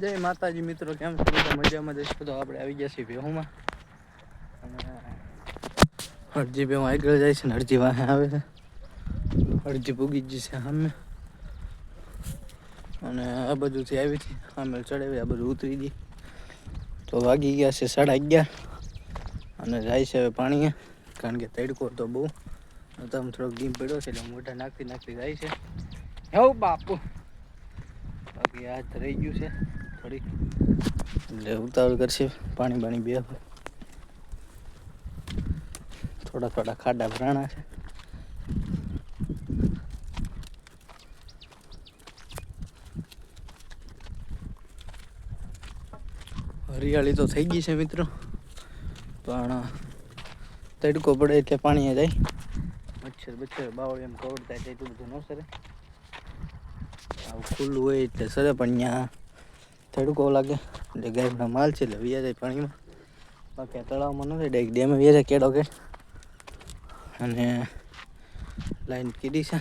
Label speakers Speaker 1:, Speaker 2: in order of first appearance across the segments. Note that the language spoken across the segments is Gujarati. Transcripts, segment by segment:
Speaker 1: જય માતાજી મિત્રો, કેમ છો? બધા મજામાં જઈશું તો આપણે આવી ગયા છીએ અને અડજી બેહું આગળ જાય છે ને હરજી વાહે આવે છે. હરજી પૂગી જ છે સામે. અને આ બધુંથી આવી હતી, સામે ચડાવી, આ બધું ઉતરી ગઈ. તો વાગી ગયા છે સાડા અગિયાર. અને જાય છે હવે પાણીએ, કારણ કે તડકો તો બહુ. તમે થોડોક ગીમ પડ્યો છે એટલે મોઢા નાખતી નાખતી જાય છે. હવ બાપુ. બાકી આ રહી ગયું છે. થોડીક એટલે ઉતાવળ કરશે પાણી પાણી બે થોડા થોડા ખાડા ભરાણા છે. હરિયાળી તો થઈ ગઈ છે મિત્રો પણ તડકો પડે એટલે પાણી જાય. મચ્છર બચ્છર બાવળ એમ કવડતા જાય એટલું બધું ન સરે. આવું ખુલ્લું હોય એટલે સરે પણ ત્યાં તડકો લાગે. એટલે ગાયના માલ છે એટલે વ્યા જાય પાણીમાં બાકી તળાવમાં નથી ડાયરેક્ટ ડેમે વ્યા જાય કેડો કે. અને લાઈન કીધી છે.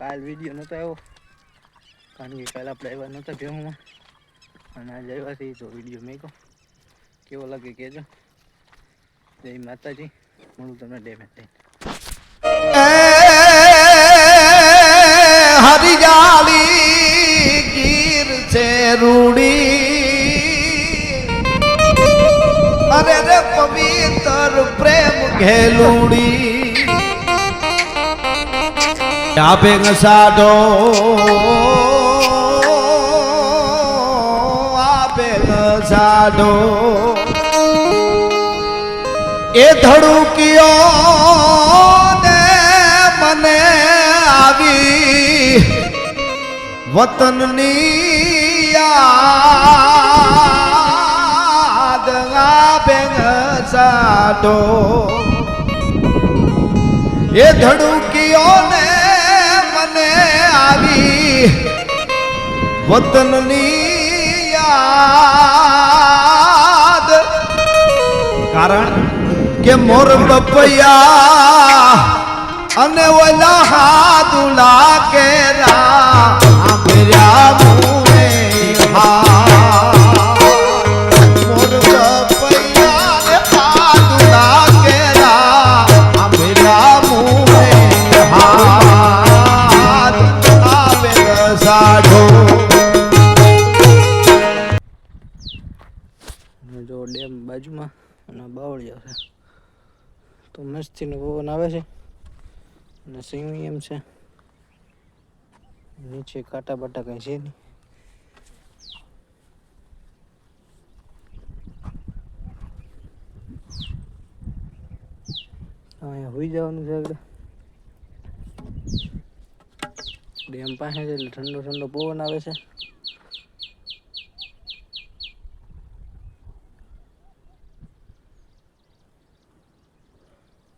Speaker 1: કાલ વીડિયો નહોતો આવ્યો. કારણ કે કાલ આપણે આવ્યા નહોતા ભેહુમાં અને આજે આવ્યા છીએ તો વીડિયો મેં કેવો લાગે કહેજો. જય માતાજી. મળું તમને ડેમેજ થઈને
Speaker 2: પ્રેમ ઘેલુડી. આપે સાડો આપે સાડો એ ધડુકિયો ને મને આવી વતનની યાદ. આવે સાડો એ ધડુકિયો ને મને આવી વતનની યાદ. કારણ કે મોર બપૈયા અને ઓલા હાદુલા
Speaker 1: ડેમ બાજુમાં અને બાવળિયા છે. તો મસ્તીનો પવન આવે છે અને સિંહી એમ છે. નીચે કાંટા બાટા કઈ છે નહીં. અહીંયા હોઈ જવાનું છે આગળ. ડેમ પાસે છે એટલે ઠંડો ઠંડો પવન આવે છે.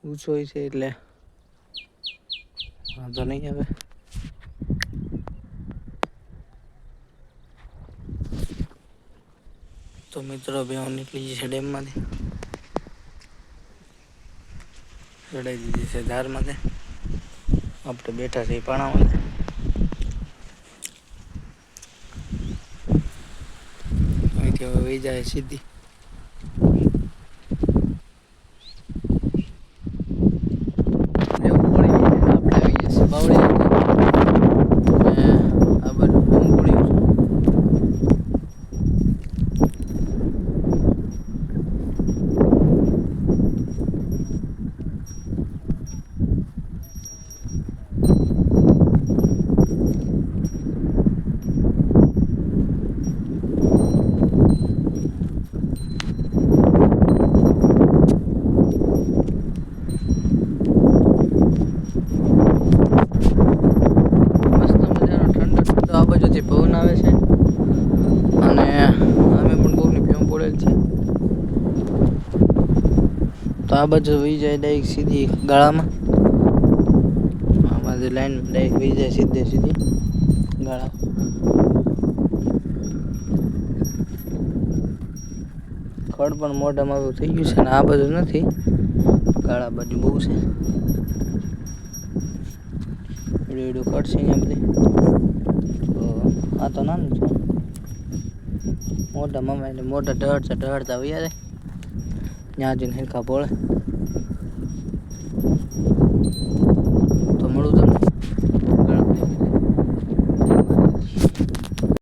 Speaker 1: ઊંચો હોય છે એટલે વાંધો નહીં આવે તો મિત્રો બે હું નીકળી છે ડેમમાંથી. ચડાઈ દીધી છે ધારમાંથી. આપણે બેઠા છીએ પાણામાં અહીંથી હવે વહી જાય સીધી એવું પડી ગયું છે. આપણે આવી ગયા છીએ બાવળી અને આ બાજુ ડુંગળીઓ છે. મસ્ત મજાનો ઠંડો ઠંડો આ બાજુથી પવન આવે છે, અને અમે પણ કોકની ભેમ પડેલ છે. તો આ બાજુ વહી જાય ડાયરેક્ટ સીધી ગાળામાં. આમાંથી લાઈન ડાયરેક્ટ વહી જાય સીધે સીધી ગાળા. ખડ પણ મોઢામાં થઈ ગયું છે અને આ બાજુ નથી. ગાળા બાજુ બહુ છે. વીડિયો વીડિયો કરશે અહીંયા બધી. તો આ તો નાનું છે. મોટા મમ્મી એટલે મોટા ઢળતા ઢળતા વૈયા જાય. ત્યાં જઈને હેરખા ભોળે. તો મળું તમને.